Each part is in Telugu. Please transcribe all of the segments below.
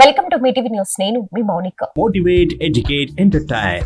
వెల్కమ్ టు మీటీవీ న్యూస్ నేను మీ Mounika motivate, educate, entertain.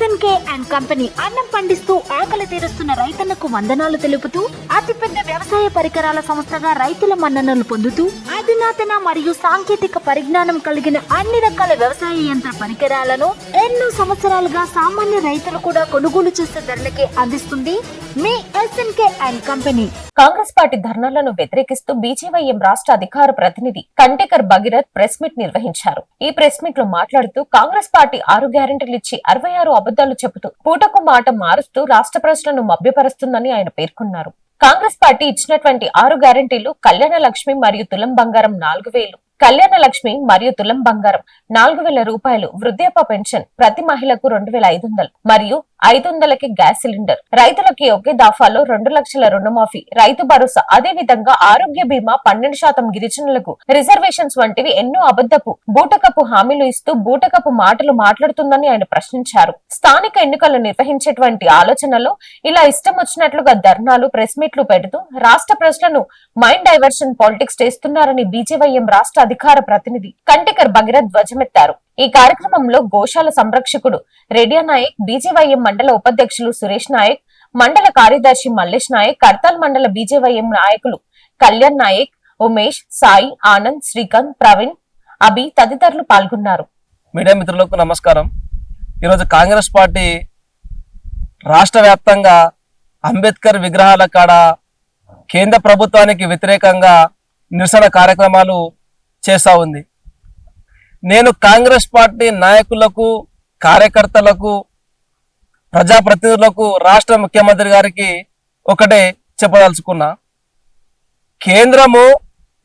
SNK and company అన్నం పండిస్తూ ఆకలి తీరుస్తున్న రైతన్నకు వందనాలు తెలుపుతూ అతిపెద్ద వ్యవసాయ పరికరాల సంస్థగా రైతుల మన్ననలు పొందుతూ అధునాతన మరియు సాంకేతిక పరిజ్ఞానం కలిగిన అన్ని రకాల వ్యవసాయ యంత్ర పరికరాలను ఎన్నో సంవత్సరాలుగా సామాన్య రైతులు కూడా కొనుగోలు చేసే ధరలకే అందిస్తుంది మీ SNK and company Congress party ధర్నాలను వ్యతిరేకిస్తూ బీజేవైఎం రాష్ట్ర అధికార ప్రతినిధి కంటేకర్ భగీరథ్ ప్రెస్ మీట్ నిర్వహించారు. ఈ ప్రెస్ మీట్లో మాట్లాడుతూ కాంగ్రెస్ పార్టీ ఆరు గ్యారెంటీలు ఇచ్చి అరవై ఆరు అబద్దాలు చెబుతూ పూటకు మాట మారుస్తూ రాష్ట్ర ప్రజలను మభ్యపరుస్తుందని ఆయన పేర్కొన్నారు. కాంగ్రెస్ పార్టీ ఇచ్చినటువంటి ఆరు గ్యారంటీలు కళ్యాణ లక్ష్మి మరియు తులం బంగారం నాలుగు వేలు. కళ్యాణ లక్ష్మి మరియు తులం బంగారం నాలుగు వేల రూపాయలు వృద్ధాప్య పెన్షన్ ప్రతి మహిళకు రెండు వేల ఐదు వందలు మరియు ఐదు వందలకి గ్యాస్ సిలిండర్. రైతులకి ఒకే దాఫాలో రెండు లక్షల రుణమాఫీ. రైతు భరోసా. అదే విధంగా ఆరోగ్య బీమా పన్నెండు శాతం గిరిజనులకు. రిజర్వేషన్స్ వంటివి ఎన్నో అబద్ధపు బూటకపు హామీలు ఇస్తూ బూటకపు మాటలు మాట్లాడుతుందని ఆయన ప్రశ్నించారు. స్థానిక ఎన్నికలు నిర్వహించేటువంటి ఆలోచనలో ఇలా ఇష్టం వచ్చినట్లుగా ధర్నాలు ప్రెస్ మీట్లు పెడుతూ రాష్ట్ర ప్రజలను మైండ్ డైవర్షన్ పాలిటిక్స్ చేస్తున్నారని బీజేవైఎం రాష్ట్ర అధికార ప్రతినిధి కంటికర్ భగీరథ్ ధ్వజమెత్తారు. ఈ కార్యక్రమంలో గోశాల సంరక్షకుడు రెడియా నాయక్ బీజేవైఎం మండల ఉపాధ్యక్షులు సురేష్ నాయక్ మండల కార్యదర్శి మల్లేష్ నాయక్ కర్తాల్ మండల బీజేవైఎం నాయకులు కళ్యాణ్ నాయక్ ఉమేష్ సాయి ఆనంద్ శ్రీకాంత్ ప్రవీణ్ అభి తదితరులు పాల్గొన్నారు. మీడియా మిత్రులకు నమస్కారం. ఈరోజు కాంగ్రెస్ పార్టీ రాష్ట్ర వ్యాప్తంగా అంబేద్కర్ విగ్రహాల కాడ కేంద్ర ప్రభుత్వానికి వ్యతిరేకంగా నిరసన కార్యక్రమాలు చేస్తూ ఉంది. నేను కాంగ్రెస్ పార్టీ నాయకులకు కార్యకర్తలకు ప్రజాప్రతినిధులకు రాష్ట్ర ముఖ్యమంత్రి గారికి ఒకటే చెప్పదలుచుకున్నా. కేంద్రము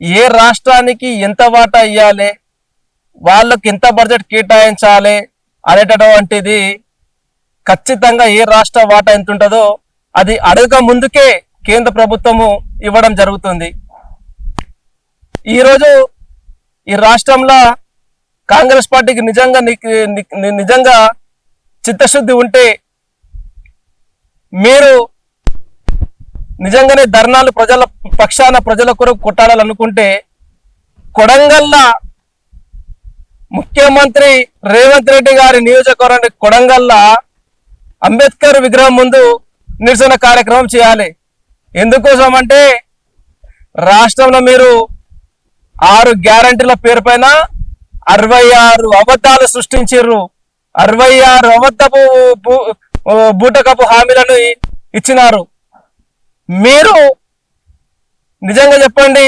ఏ రాష్ట్రానికి ఎంత వాటా ఇవ్వాలి వాళ్ళకి ఎంత బడ్జెట్ కేటాయించాలి అనేటటువంటిది ఖచ్చితంగా ఏ రాష్ట్ర వాటా ఎంత ఉంటుందో అది అడగక ముందుకే కేంద్ర ప్రభుత్వము ఇవ్వడం జరుగుతుంది. ఈరోజు ఈ రాష్ట్రంలో కాంగ్రెస్ పార్టీకి నిజంగా నిజంగా చిత్తశుద్ధి ఉంటే మీరు నిజంగానే ధర్నాలు ప్రజల పక్షాన ప్రజల కొరకు కొట్టాలనుకుంటే కొడంగల్లా ముఖ్యమంత్రి రేవంత్ రెడ్డి గారి నియోజకవర్గం కొడంగల్లా అంబేద్కర్ విగ్రహం ముందు నిరసన కార్యక్రమం చేయాలి. ఎందుకోసం అంటే రాష్ట్రంలో మీరు ఆరు గ్యారంటీల పేరు పైన అరవై ఆరు అబద్ధాలు సృష్టించారు అరవై ఆరు అబద్ధపు బూ- బూటకపు హామీలను ఇచ్చినారు. మీరు నిజంగా చెప్పండి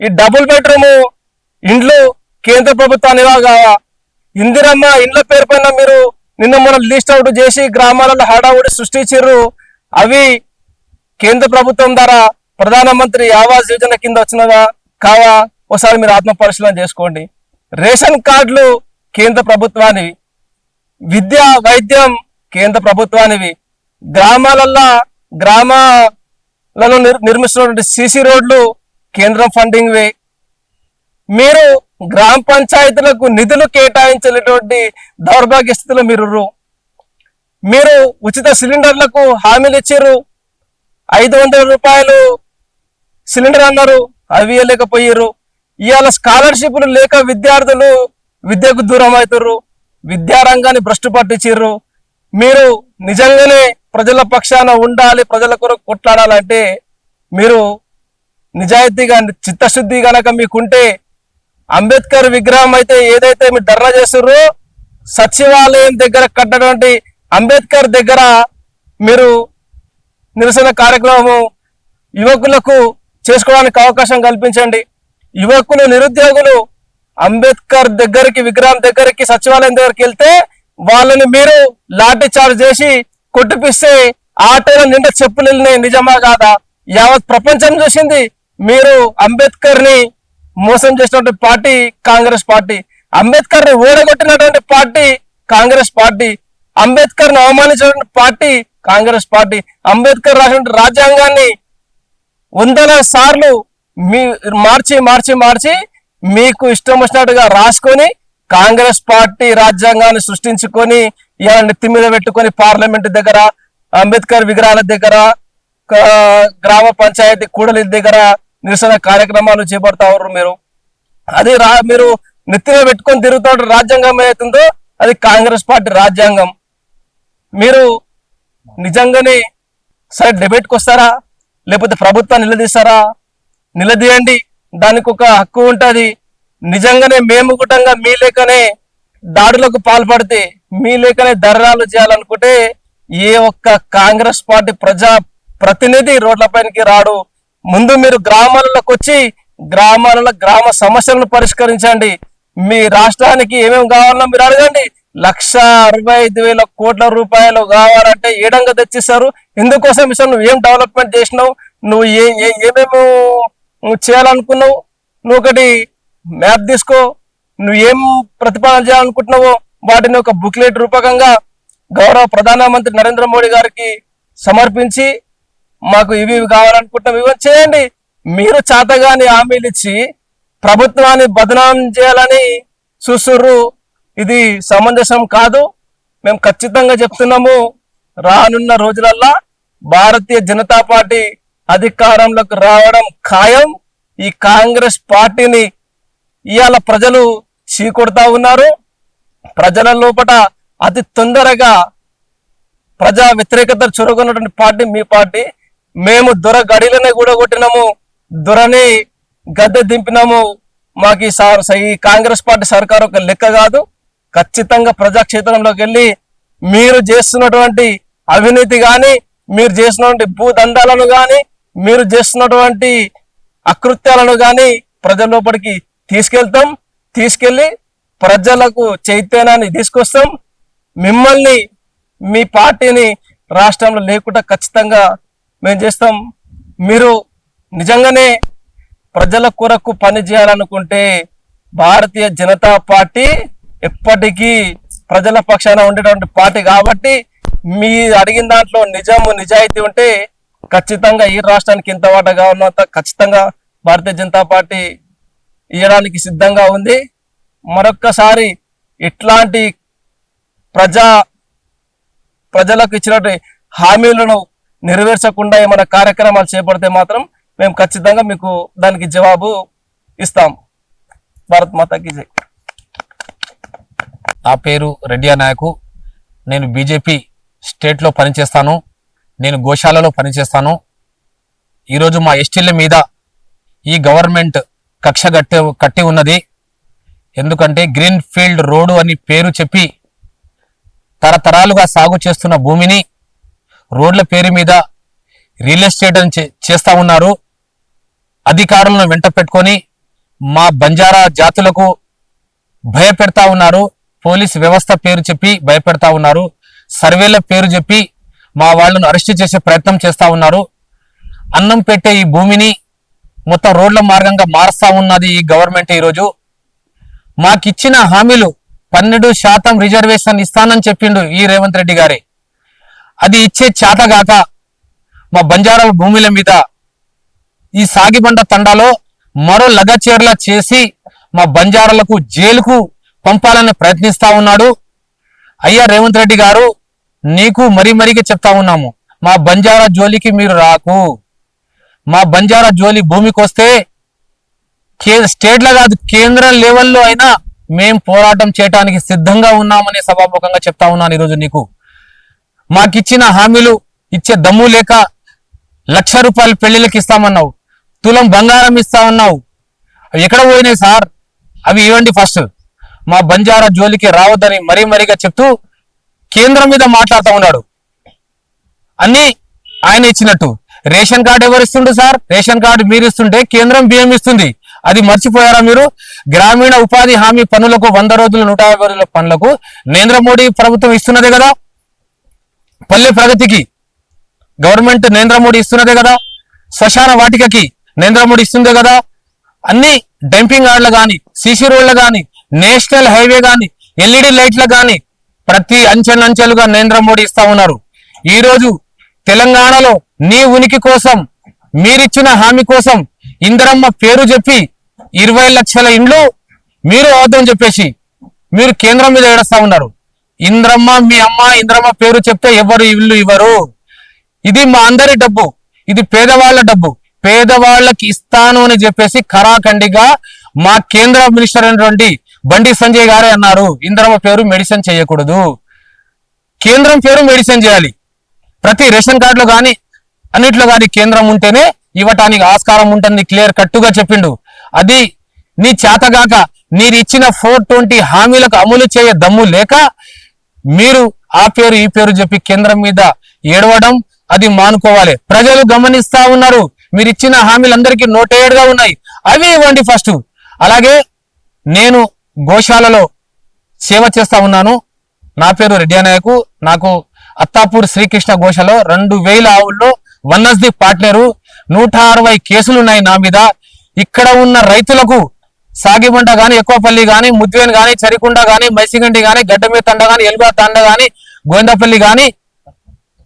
ఈ డబుల్ బెడ్రూమ్ ఇండ్లు కేంద్ర ప్రభుత్వాన్ని కావా ఇందిరమ్మ ఇండ్ల పేరు పైన మీరు నిన్న మనం లిస్ట్ అవుట్ చేసి గ్రామాలలో హడావుడి సృష్టించారు అవి కేంద్ర ప్రభుత్వం ద్వారా ప్రధానమంత్రి ఆవాస్ యోజన కింద వచ్చినదా కావా? ఒకసారి మీరు ఆత్మ పరిశీలన చేసుకోండి. రేషన్ కార్డులు కేంద్ర ప్రభుత్వానివి విద్య వైద్యం కేంద్ర ప్రభుత్వానివి. గ్రామాలల్లో గ్రామాలలో నిర్మిస్తున్నటువంటి సిసి రోడ్లు కేంద్రం ఫండింగ్వే. మీరు గ్రామ పంచాయతీలకు నిధులు కేటాయించినటువంటి దౌర్భాగ్య స్థితిలో మీరు మీరు ఉచిత సిలిండర్లకు హామీలు ఇచ్చారు ఐదు వందల రూపాయలు సిలిండర్ అన్నారు అవి ఇవ్వలేకపోయారు ఇవాళ స్కాలర్షిప్లు లేక విద్యార్థులు విద్యకు దూరం అవుతారు విద్యారంగాన్ని భ్రష్టు పట్టించారు మీరు నిజంగానే ప్రజల పక్షాన ఉండాలి ప్రజల కొరకు కొట్లాడాలంటే మీరు నిజాయితీగా చిత్తశుద్ధి గనక మీకుంటే అంబేద్కర్ విగ్రహం అయితే ఏదైతే మీరు ధర్నా చేస్తుర్రో సచివాలయం దగ్గర కట్టటువంటి అంబేద్కర్ దగ్గర మీరు నిరసన కార్యక్రమం యువకులకు చేసుకోవడానికి అవకాశం కల్పించండి. యువకులు నిరుద్యోగులు అంబేద్కర్ దగ్గరికి విగ్రహం దగ్గరికి సచివాలయం దగ్గరికి వెళ్తే వాళ్ళని మీరు లాఠీ చార్జ్ చేసి కొట్టిపిస్తే ఆటోల నిండా చెప్పులు వెళ్ళినాయి. నిజమా కాదా? యావత్ ప్రపంచం చూసింది మీరు అంబేద్కర్ని మోసం చేసినటువంటి పార్టీ కాంగ్రెస్ పార్టీ. అంబేద్కర్ని ఓడగొట్టినటువంటి పార్టీ కాంగ్రెస్ పార్టీ. అంబేద్కర్ను అవమానించినటువంటి పార్టీ కాంగ్రెస్ పార్టీ. అంబేద్కర్ రాసినటువంటి రాజ్యాంగాన్ని వందల సార్లు మీ మార్చి మార్చి మార్చి మీకు ఇష్టం వచ్చినట్టుగా రాసుకొని కాంగ్రెస్ పార్టీ రాజ్యాంగాన్ని సృష్టించుకొని ఇలా నెత్తి మీద పెట్టుకొని పార్లమెంట్ దగ్గర అంబేద్కర్ విగ్రహాల దగ్గర గ్రామ పంచాయతీ కూడలి దగ్గర నిరసన కార్యక్రమాలు చేపడతా ఉన్నారు మీరు. అది రా మీరు నెత్తిన పెట్టుకొని తిరుగుతున్న రాజ్యాంగం ఏదైతుందో అది కాంగ్రెస్ పార్టీ రాజ్యాంగం. మీరు నిజంగానే సరే డిబేట్కి వస్తారా లేకపోతే ప్రభుత్వాన్ని నిలదీస్తారా? నిలదీయండి. దానికి ఒక హక్కు ఉంటుంది. నిజంగానే మేము గుటంగా మీ లేకనే దాడులకు పాల్పడితే మీ లేకనే ధర్నాలు చేయాలనుకుంటే ఏ ఒక్క కాంగ్రెస్ పార్టీ ప్రజా ప్రతినిధి రోడ్లపైనకి రాడు. ముందు మీరు గ్రామాలకు వచ్చి గ్రామాలలో గ్రామ సమస్యలను పరిష్కరించండి. మీ రాష్ట్రానికి ఏమేమి కావాలన్నా మీరు అడగండి. లక్ష అరవై ఐదు వేల కోట్ల రూపాయలు కావాలంటే ఏడంగా తెచ్చిస్తారు. ఎందుకోసం ఇస్తాను నువ్వు ఏం డెవలప్మెంట్ చేసినావు? నువ్వు ఏ ఏ- ఏమేమి నువ్వు చేయాలనుకున్నావు నువ్వు ఒకటి మ్యాప్ తీసుకో నువ్వు ఏం ప్రతిపాదన చేయాలనుకుంటున్నావో వాటిని ఒక బుక్లెట్ రూపకంగా గౌరవ ప్రధానమంత్రి నరేంద్ర మోడీ గారికి సమర్పించి మాకు ఇవి ఇవి కావాలనుకుంటున్నాం ఇవన్నీ చేయండి. మీరు చేతగాని హామీలు ఇచ్చి ప్రభుత్వాన్ని బదనాం చేయాలని చూస్తుర్రు. ఇది సమంజసం కాదు. మేము ఖచ్చితంగా చెప్తున్నాము రానున్న రోజులల్లా భారతీయ జనతా పార్టీ అధికారంలోకి రావడం ఖాయం. ఈ కాంగ్రెస్ పార్టీని ఇవాళ ప్రజలు చీకొడతా ఉన్నారు. ప్రజల లోపల అతి తొందరగా ప్రజా వ్యతిరేకత చురుకున్నటువంటి పార్టీ మీ పార్టీ. మేము దొర గడిలనే కూడా కొట్టినాము దొరని గద్దె దింపినాము. మాకు ఈ సార్ ఈ కాంగ్రెస్ పార్టీ సర్కార్ ఒక లెక్క కాదు. ఖచ్చితంగా ప్రజాక్షేత్రంలోకి వెళ్ళి మీరు చేస్తున్నటువంటి అవినీతి కానీ మీరు చేసినటువంటి భూదందాలను కానీ మీరు చేస్తున్నటువంటి అకృత్యాలను కానీ ప్రజల లోపలికి తీసుకెళ్తాం. తీసుకెళ్ళి ప్రజలకు చైతన్యాన్ని తీసుకొస్తాం. మిమ్మల్ని మీ పార్టీని రాష్ట్రంలో లేకుండా ఖచ్చితంగా మేము చేస్తాం. మీరు నిజంగానే ప్రజల కొరకు పని చేయాలనుకుంటే భారతీయ జనతా పార్టీ ఎప్పటికీ ప్రజల పక్షాన ఉండేటువంటి పార్టీ కాబట్టి మీ అడిగిన దాంట్లో నిజము నిజాయితీ ఉంటే ఖచ్చితంగా ఈ రాష్ట్రానికి ఇంత వాటగా ఉన్నంత ఖచ్చితంగా భారతీయ జనతా పార్టీ ఇవ్వడానికి సిద్ధంగా ఉంది. మరొక్కసారి ఇట్లాంటి ప్రజా ప్రజలకు ఇచ్చినటువంటి హామీలను నెరవేర్చకుండా ఏమైనా కార్యక్రమాలు చేపడితే మాత్రం మేము ఖచ్చితంగా మీకు దానికి జవాబు ఇస్తాం. భారత్ మాతాకి జై. నా పేరు రెడ్డి నాయకు నేను బీజేపీ స్టేట్లో పనిచేస్తాను. నేను గోశాలలో పనిచేస్తాను. ఈరోజు మా ఎస్టీల మీద ఈ గవర్నమెంట్ కక్ష కట్టి కట్టి ఉన్నది. ఎందుకంటే గ్రీన్ ఫీల్డ్ రోడ్డు అని పేరు చెప్పి తరతరాలుగా సాగు చేస్తున్న భూమిని రోడ్ల పేరు మీద రియల్ ఎస్టేట్ అని చేస్తూ చేస్తా ఉన్నారు. అధికారులను వెంట పెట్టుకొని మా బంజారా జాతులకు భయపెడతా ఉన్నారు. పోలీస్ వ్యవస్థ పేరు చెప్పి భయపెడతా ఉన్నారు. సర్వేల పేరు చెప్పి మా వాళ్ళను అరెస్ట్ చేసే ప్రయత్నం చేస్తా ఉన్నారు. అన్నం పెట్టే ఈ భూమిని మొత్తం రోడ్ల మార్గంగా మారుస్తా ఉన్నది ఈ గవర్నమెంట్ ఈరోజు. మాకిచ్చిన హామీలు పన్నెండు శాతం రిజర్వేషన్ ఇస్తానని చెప్పిండు ఈ రేవంత్ రెడ్డి గారే. అది ఇచ్చే చేతగాక మా బంజారాల భూముల మీద ఈ సాగిబండ తండాలో మరో లగచేర్ల చేసి మా బంజారాలకు జైలుకు పంపాలని ప్రయత్నిస్తా ఉన్నాడు. అయ్యా రేవంత్ రెడ్డి గారు నీకు మరీ మరీగా చెప్తా ఉన్నాము. మా బంజారా జోలికి మీరు రాకు. మా బంజారా జోలి భూమికి వస్తే కే- స్టేట్లో కాదు కేంద్ర లెవెల్లో అయినా మేం పోరాటం చేయడానికి సిద్ధంగా ఉన్నామని సభాముఖంగా చెప్తా ఉన్నాను ఈరోజు నీకు. మాకిచ్చిన హామీలు ఇచ్చే దమ్ము లేక లక్ష రూపాయలు పెళ్ళిళ్ళకి ఇస్తామన్నావు. తులం బంగారం ఇస్తామన్నావు అవి ఎక్కడ పోయినాయి సార్? అవి ఇవ్వండి ఫస్ట్. మా బంజారా జోలికి రావద్దని మరీ మరీగా చెప్తూ కేంద్రం మీద మాట్లాడుతూ ఉన్నాడు. అన్ని ఆయన ఇచ్చినట్టు. రేషన్ కార్డు ఎవరు ఇస్తుండు సార్? రేషన్ కార్డు మీరు ఇస్తుంటే కేంద్రం బియ్యం ఇస్తుంది. అది మర్చిపోయారా మీరు? గ్రామీణ ఉపాధి హామీ పనులకు వంద రోజుల నూట యాభై రోజుల పనులకు నరేంద్ర మోడీ ప్రభుత్వం ఇస్తున్నదే కదా? పల్లె ప్రగతికి గవర్నమెంట్ నరేంద్ర మోడీ ఇస్తున్నదే కదా? శ్మశాన వాటికకి నరేంద్ర మోడీ ఇస్తుందే కదా? అన్ని డంపింగ్ యార్డ్లు కానీ సిసి రోడ్లు కానీ నేషనల్ హైవే కానీ ఎల్ఈడి లైట్లు కానీ ప్రతి అంచెలంచెలుగా నరేంద్ర మోడీ ఇస్తా ఉన్నారు. ఈరోజు తెలంగాణలో నీ ఉనికి కోసం మీరిచ్చిన హామీ కోసం ఇందరమ్మ పేరు చెప్పి ఇరవై లక్షల ఇండ్లు మీరు అవద్దని చెప్పేసి మీరు కేంద్రం మీద ఏడుస్తా ఉన్నారు. ఇంద్రమ్మ మీ అమ్మ ఇంద్రమ్మ పేరు చెప్తే ఎవరు ఇల్లు ఇవ్వరు. ఇది మా అందరి డబ్బు ఇది పేదవాళ్ళ డబ్బు. పేదవాళ్ళకి ఇస్తాను అని చెప్పేసి ఖరాఖండిగా మా కేంద్ర మినిస్టర్ అయినటువంటి బండి సంజయ్ గారే అన్నారు. ఇంద్రమ్మ పేరు మెడిసిన్ చేయకూడదు. కేంద్రం పేరు మెడిసిన్ చేయాలి. ప్రతి రేషన్ కార్డులో కానీ అన్నిట్లో కానీ కేంద్రం ఉంటేనే ఇవ్వటానికి ఆస్కారం ఉంటుంది క్లియర్ కట్టుగా చెప్పిండు. అది నీ చేతగాక మీరిచ్చిన ఫోర్ ట్వంటీ హామీలకు అమలు చేయ దమ్ము లేక మీరు ఆ పేరు ఈ పేరు చెప్పి కేంద్రం మీద ఏడవడం అది మానుకోవాలి. ప్రజలు గమనిస్తా ఉన్నారు. మీరు ఇచ్చిన హామీలందరికీ నోటేడ్గా ఉన్నాయి. అవి ఇవ్వండి ఫస్ట్. అలాగే నేను గోశాలలో సేవ చేస్తా ఉన్నాను. నా పేరు రెడ్డి అనాయకు నాకు అత్తాపూర్ శ్రీకృష్ణ గోశాలో రెండు వేల ఆవుల్లో వన్నస్ది పార్ట్నరు. నూట అరవై కేసులున్నాయి నా మీద. ఇక్కడ ఉన్న రైతులకు సాగిబండ గాని ఎక్కువపల్లి గాని ముద్వేన్ గాని చరికుండ గాని మైసిగండి గాని గడ్డమీ తండ గాని ఎల్బా తండ గాని గోవిందపల్లి గాని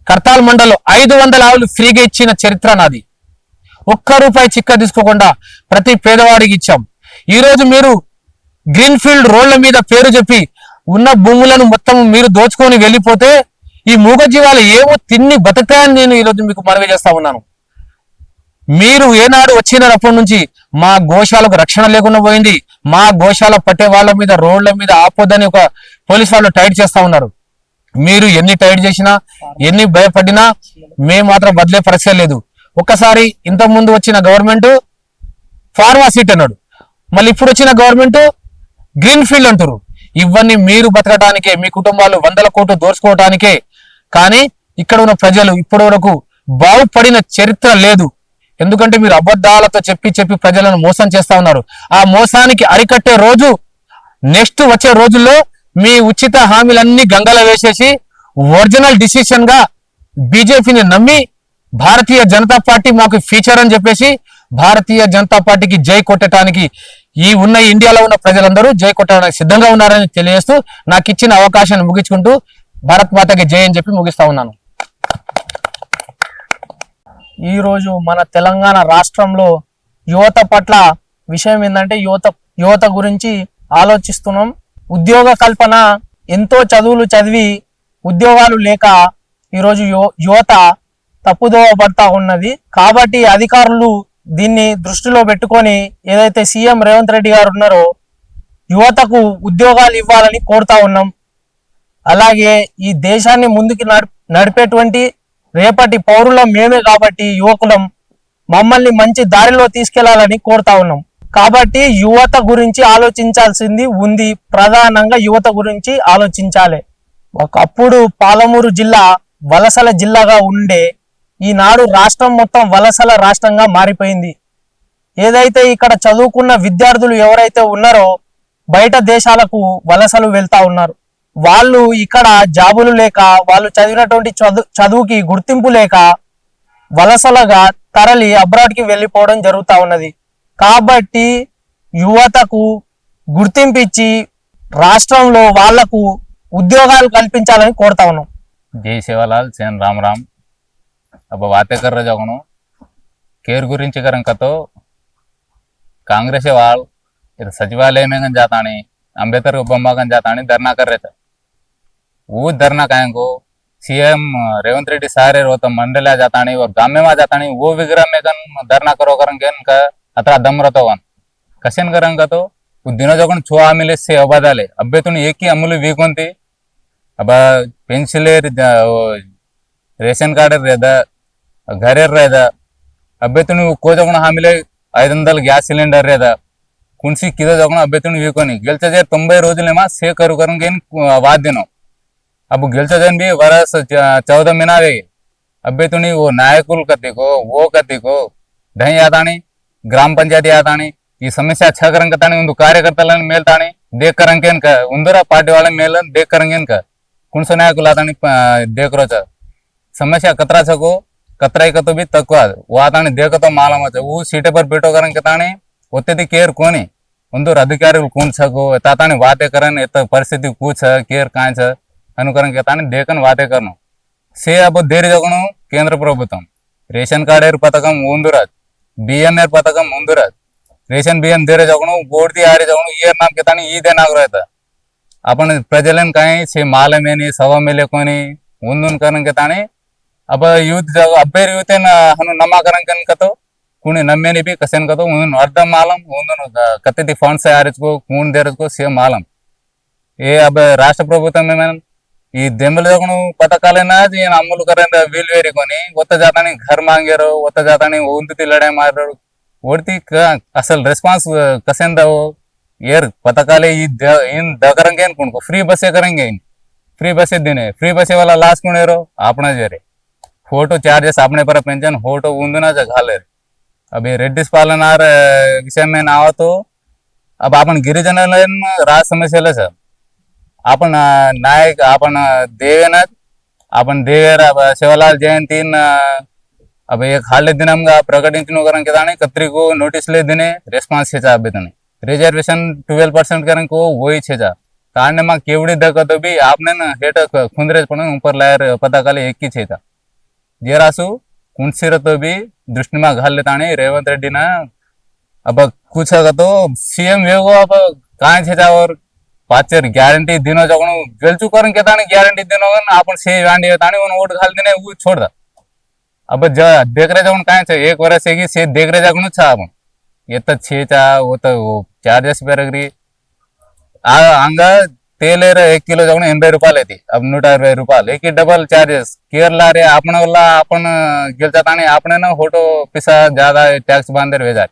కర్తాల్ మండలం ఐదు వందల ఆవులు ఫ్రీగా ఇచ్చిన చరిత్ర నాది. ఒక్క రూపాయి చిక్క తీసుకోకుండా ప్రతి పేదవాడికి ఇచ్చాం. ఈ రోజు మీరు గ్రీన్ ఫీల్డ్ రోడ్ల మీద పేరు చెప్పి ఉన్న భూములను మొత్తం మీరు దోచుకొని వెళ్ళిపోతే ఈ మూగజీవాలు ఏమో తిన్ని బతకాయని నేను ఈరోజు మీకు మనవి చేస్తా ఉన్నాను. మీరు ఏనాడు వచ్చినప్పటి నుంచి మా గోశాలకు రక్షణ లేకుండా పోయింది. మా గోశాల పట్టే వాళ్ళ మీద రోడ్ల మీద ఆపొద్దని ఒక పోలీస్ వాళ్ళు టైట్ చేస్తా ఉన్నారు. మీరు ఎన్ని టైట్ చేసినా ఎన్ని భయపడినా మేము మాత్రం బదిలే పరిస్థితి లేదు. ఒక్కసారి ఇంత ముందు వచ్చిన గవర్నమెంట్ ఫార్మాసిటీ అన్నాడు. మళ్ళీ ఇప్పుడు వచ్చిన గవర్నమెంట్ గ్రీన్ ఫీల్డ్ అంటారు ఇవన్నీ మీరు బతకడానికే మీ కుటుంబాలు వందల కోట్లు దోచుకోవటానికే. కానీ ఇక్కడ ఉన్న ప్రజలు ఇప్పటి వరకు బాగుపడిన చరిత్ర లేదు. ఎందుకంటే మీరు అబద్ధాలతో చెప్పి చెప్పి ప్రజలను మోసం చేస్తా ఉన్నారు. ఆ మోసానికి అరికట్టే రోజు నెక్స్ట్ వచ్చే రోజుల్లో మీ ఉచిత హామీలన్నీ గంగల వేసేసి ఒరిజినల్ డిసిషన్గా బీజేపీని నమ్మి భారతీయ జనతా పార్టీ మాకు ఫీచర్ అని చెప్పేసి భారతీయ జనతా పార్టీకి జై కొట్టడానికి ఈ ఉన్న ఇండియాలో ఉన్న ప్రజలందరూ జై కొట్టడానికి సిద్ధంగా ఉన్నారని తెలియజేస్తూ నాకు ఇచ్చిన అవకాశాన్ని ముగించుకుంటూ భారత్ మాతకి జై అని చెప్పి ముగిస్తా ఉన్నాను. ఈరోజు మన తెలంగాణ రాష్ట్రంలో యువత పట్ల విషయం ఏంటంటే యువత యువత గురించి ఆలోచిస్తున్నాం. ఉద్యోగ కల్పన ఎంతో చదువులు చదివి ఉద్యోగాలు లేక ఈరోజు యువ యువత తప్పుదోవ పడతా ఉన్నది. కాబట్టి అధికారులు దీన్ని దృష్టిలో పెట్టుకొని ఏదైతే సీఎం రేవంత్ రెడ్డి గారు ఉన్నారో యువతకు ఉద్యోగాలు ఇవ్వాలని కోరుతా ఉన్నాం. అలాగే ఈ దేశాన్ని ముందుకు నడిపేటువంటి రేపటి పౌరులం మేమే కాబట్టి యువకులం మమ్మల్ని మంచి దారిలో తీసుకెళ్ళాలని కోరుతా ఉన్నాం. కాబట్టి యువత గురించి ఆలోచించాల్సింది ఉంది. ప్రధానంగా యువత గురించి ఆలోచించాలి. ఒకప్పుడు పాలమూరు జిల్లా వలసల జిల్లాగా ఉండే ఈనాడు రాష్ట్రం మొత్తం వలసల రాష్ట్రంగా మారిపోయింది. ఏదైతే ఇక్కడ చదువుకున్న విద్యార్థులు ఎవరైతే ఉన్నారో బయట దేశాలకు వలసలు వెళ్తా ఉన్నారు. వాళ్ళు ఇక్కడ జాబులు లేక వాళ్ళు చదివినటువంటి చదువు చదువుకి గుర్తింపు లేక వలసలుగా తరలి అబ్రాడ్కి వెళ్ళిపోవడం జరుగుతూ ఉన్నది. కాబట్టి యువతకు గుర్తింపు ఇచ్చి రాష్ట్రంలో వాళ్ళకు ఉద్యోగాలు కల్పించాలని కోరుతా ఉన్నాం. జై సేవలాల్ సేన్ రామ్ రామ్. अब వాతేకర్ర जगन కేర్ గురించి కనుకతో కాంగ్రెస్ వాళ్ళు ఇది సచివాలయమే కానీ జాతాని, అంబేద్కర్ బొమ్మ కానీ జాతాని ధర్నా కర్రేత सीएम रेवंत रेड्डी सारे रोत मंडला जाता और गामे जाता वो विग्रह में धरना करो कर गेन का अतरा दम वन कसेन कर तो दिन जो छुआ मिले से अबादाले अब तुम एक ही अमूल्य वीक अब पेंसिले रेशन कार्ड ಅದ घर ಅದ ಅಭ್ಯರ್ಥಿ को ಕೋಜಗೋಣ ಆಮೇಲೆ ಐದೊಂದಲ್ ಗ್ಯಾಸ್ ಸಿಲಿಂಡರ್ ಅದ. ಕುಣಿಸಿ ಕಿದೋಜಗೋಣ ಅಭ್ಯರ್ಥಿ ವೀಕೋನಿ ಗೆಲ್ಚಜೆ ತೊಂಬೈ ರೋಜುಲೇಮಾ ಸೇ ಕರು अब गिलचा जन भी वर चौदह महीना रही अबे वो नायक कतिको वो कति को ढही ग्राम पंचायत आतानी समस्या अच्छा कार्यकर्ता मेल तानी देख कर उन्दरा पार्टी वाले मेल देख कर कुन सो नायकुल देख रोचा समस्या कतरा छको कतरा कतो भी तक वो देख तो मालूम वो सीटे पर बैठो कर उत्तरी केर कोनी। अधिकारी कौन छको ताता वाते करन ये परिस्थिति कुछ केर कहाँ अनुकरण के ताने देखन वाते करनो। से अब देर जगनो केंद्र प्रभुत्म। रेशन कार्ड एर पथकम उन्दूरत बी एम एर पथकम उन्दूरत रेशन बी एम जगनो बोर्ड दी आरे जगनो ये नाम के ताने ई देना ग्रह था अपन प्रजलन कहें से माल मेनी, सवा मेले कोनी। उन्दून करन के ताने नहीं सवा में लेकोनी उंदुन करन के तानी अब यूथ जग अब्बेर यूथ न हनु नमा करन कन कतो कुणी नम्मे भी कसेन का तो उन अर्धम मालम उन कत्ते फंड से आरिच को कून देरच को సేమ్ మాలం ఏ అబ రాష్ట్ర ప్రభుత్వం ఏమైనా ఈ దెమ్మలు జగను పథకాలైనా ఈయన అమ్ములు కరెంట్ వీలు వేరుకొని కొత్త జాతాని ఘర్ మాంగారు కొత్త జాతాని ఉంతి తిల్లడే మారారు ఓడితి అసలు రెస్పాన్స్ కసేన్ దావు ఏర్ పథకాలే ఈ ద- ఈయన దగ్గరంగా కొనుక్కో ఫ్రీ బస్సే కరంగా फ्री बसे देने फ्री बसे वाला लास्ट कौन है ఫోటో ఛార్జెస్ అప్పుడే పర పెంచాను ఫోటో ఉందినా కాలేదు अभी रेड्डीस पालनार विषय में ना तो अब अपन गिरिजन राज समस्याला सर। अपन नायक अपन देवेनाथ आपण देवेरा शिवलाल जयंतीन अब एक हाल दिन प्रकट प्रकटिंचनु करन के दाने, कत्री को नोटिस ले दिने रेस्पॉन्स छे जा बेतने। रिजर्वेशन 12 परसेंट करन को वही छे जा। कारण में केवड़ी दकत भी आपने ना हेट खुंदरेज ऊपर लायर पता काले एक ही छे ಜೇರಾಸು ಕುಣ್ಸಿರತೋ ಬಿ ದೃಷ್ಟಿಮಾ ಘಾಲಿತಾಣಿ रेवंत रेड्डी ना अब कुछ तो सीएम वेगो अब काय त्याच्यावर पाचेर गॅरंटी दिनो जगणू गेलचू करून घेता गॅरंटी दिनो आपण से वांडी येत आणि ओट घाल दिने अब ज देखरे जगण कहाँ छे, एक वर्ष की से देखरे जगणू छा ये तो छे चा, वो तो चार्जेस बेरगरी। आ, आंगा टेलर एक किलो ఎక్ एनबे చొప్పున ఎనభై अब అయితే అవి నూట ఇరవై डबल चार्जेस केयर ला रहे रे वाला वल्ला आपण जाता नहीं आपने ना होटो पिसा ज़्यादा टैक्स बांधे रह जाए।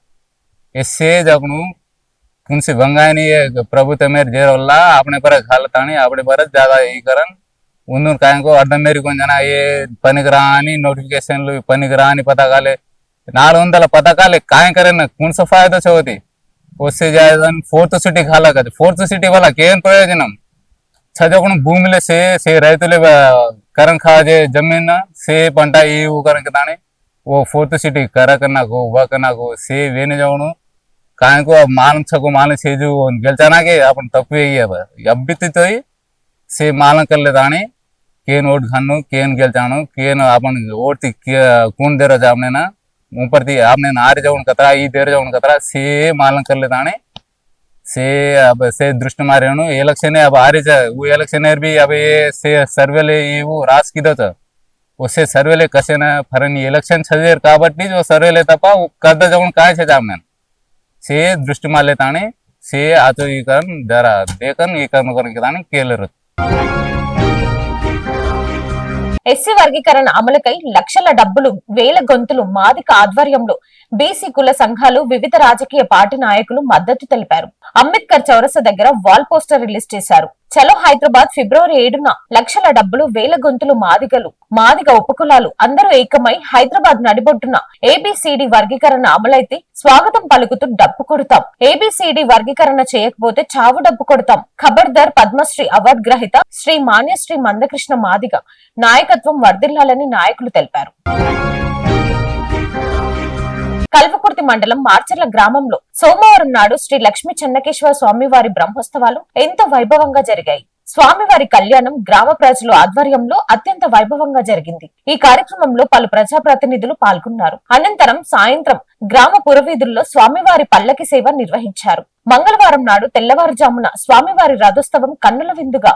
इससे जब नु उनसे भंगाई नहीं है, प्रभु तमेर जेर वाला आपने पर खालता नहीं आपने पर ज़्यादा ये करन उन्होंने कहा को अर्धम मेरी को जाना, ये पनिकरानी नोटिफिकेशन लो पनिकरानी पता काले नाल उन पता काले कायन करे ना, कौन सा फ़ायदा छवती उससे ज़्यादा फोर्थ सिटी खाला कर फोर्थ सिटी वाला केन तो प्रयोजनम చదవకుండా భూమిలో సే సే రైతులు కరం ఖాజే జమీన్ సే పంట ఈ ఊ కరం కదాని ఓ ఫోర్త్ సిటీ కరక నాకు వక నాకు సే వేని जाऊन काय को मालूम छको मालूम सेजू गेलचाना के अपन तप्पू ये अब्बित तो से मालूम कर ले दाने केन वोट खानु केन गेलचानो केन अपन वोट ती कौन दे रहा आपने ना ऊपर थी आपने नारे जाऊन कतरा ई देर जाऊन कतरा से मालूम कर ले दाने से अब से दृष्टि मारे नु इलेक्शन अब आ रही है वो इलेक्शन भी अब ये से सर्वे ले ये वो रास की दो उससे सर्वे ले कसे ना फरन इलेक्शन छजेर కాబట్టి जो सर्वे ले तपा वो कद जाऊन काय छे जामने से दृष्टि माले ताणे से आतो ई करन जरा देखन ई करन करन के ताणे केलर ఎస్సీ వర్గీకరణ అమలుకై లక్షల డబ్బులు వేల గొంతులు మాదిక ఆధ్వర్యంలో బీసీ కుల సంఘాలు వివిధ రాజకీయ పార్టీ నాయకులు మద్దతు తెలిపారు. అంబేద్కర్ చౌరస దగ్గర వాల్ పోస్టర్ రిలీజ్ చేశారు. చలో హైదరాబాద్ ఫిబ్రవరి ఏడున లక్షల డబ్బులు వేల గొంతులు మాదిగలు మాదిగ ఉపకులాలు అందరూ ఏకమై హైదరాబాద్ నడిబొడ్డున ఏబిసిడి వర్గీకరణ అమలైతే స్వాగతం పలుకుతూ డప్పు కొడతాం. ఏబిసిడి వర్గీకరణ చేయకపోతే చావు డబ్బు కొడతాం. ఖబర్దార్ పద్మశ్రీ అవార్డు గ్రహీత శ్రీ మాన్యశ్రీ మందకృష్ణ మాదిగ నాయకత్వం వర్ధిల్లాలని నాయకులు తెలిపారు. కల్వకుర్తి మండలం మార్చర్ల గ్రామంలో సోమవారం నాడు శ్రీ లక్ష్మీ చెన్నకేశ్వర స్వామివారి బ్రహ్మోత్సవాలు ఎంతో వైభవంగా జరిగాయి. స్వామివారి కళ్యాణం గ్రామ ప్రజల ఆధ్వర్యంలో అత్యంత వైభవంగా జరిగింది. ఈ కార్యక్రమంలో పలు ప్రజాప్రతినిధులు పాల్గొన్నారు. అనంతరం సాయంత్రం గ్రామ పురవీధుల్లో స్వామివారి పల్లకి సేవ నిర్వహించారు. మంగళవారం నాడు తెల్లవారుజామున స్వామివారి రథోత్సవం కన్నుల విందుగా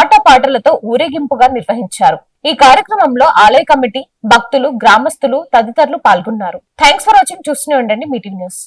ఆటపాటలతో ఊరేగింపుగా నిర్వహించారు. ఈ కార్యక్రమంలో ఆలయ కమిటీ భక్తులు గ్రామస్తులు తదితరులు పాల్గొన్నారు. Thanks for watching. చూస్తూనే ఉండండి మీటింగ్ న్యూస్.